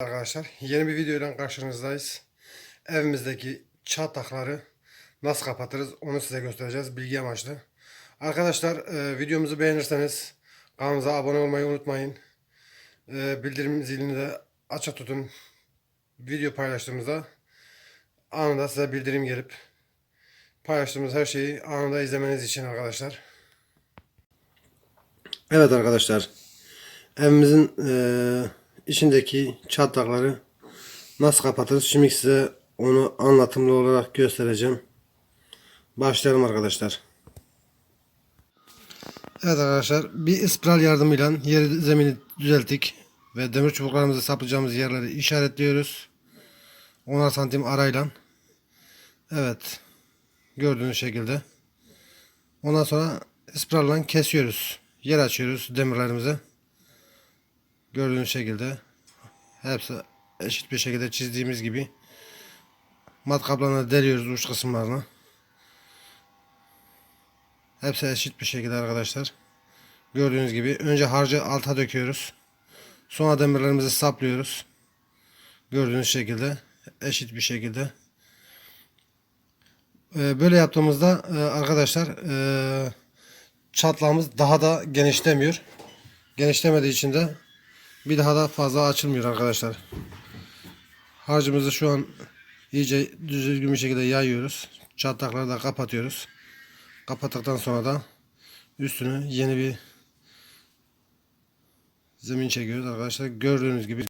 Arkadaşlar yeni bir videoyla karşınızdayız. Evimizdeki çatlakları nasıl kapatırız onu size göstereceğiz bilgi amaçlı. Arkadaşlar e, videomuzu beğenirseniz kanalımıza abone olmayı unutmayın. E, bildirim zilini de açık tutun. Video paylaştığımızda anında size bildirim gelip paylaştığımız her şeyi anında izlemeniz için arkadaşlar. Evet arkadaşlar evimizin eee, içindeki çatlakları nasıl kapatırız? Şimdi size onu anlatımlı olarak göstereceğim. Başlayalım arkadaşlar. Evet arkadaşlar bir spiral yardımıyla yeri zemini düzelttik ve demir çubuklarımızı saplayacağımız yerleri işaretliyoruz. 10'ar santim arayla. Evet. Gördüğünüz şekilde. Ondan sonra spiralle kesiyoruz. Yer açıyoruz demirlerimize. Gördüğünüz şekilde hepsi eşit bir şekilde çizdiğimiz gibi matkaplarına deliyoruz uç kısımlarına. Hepsi eşit bir şekilde arkadaşlar. Gördüğünüz gibi önce harcı alta döküyoruz. Sonra demirlerimizi saplıyoruz. Gördüğünüz şekilde eşit bir şekilde. Ee, Böyle yaptığımızda e, arkadaşlar e, çatlağımız daha da genişlemiyor. Genişlemediği için de bir daha da fazla açılmıyor arkadaşlar. Harcımızı şu an iyice düzgün bir şekilde yayıyoruz. Çatlakları da kapatıyoruz. Kapattıktan sonra da üstünü yeni bir zemin çekiyoruz arkadaşlar. Gördüğünüz gibi.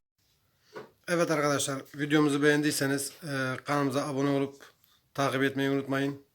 Evet arkadaşlar videomuzu beğendiyseniz e, kanalımıza abone olup takip etmeyi unutmayın.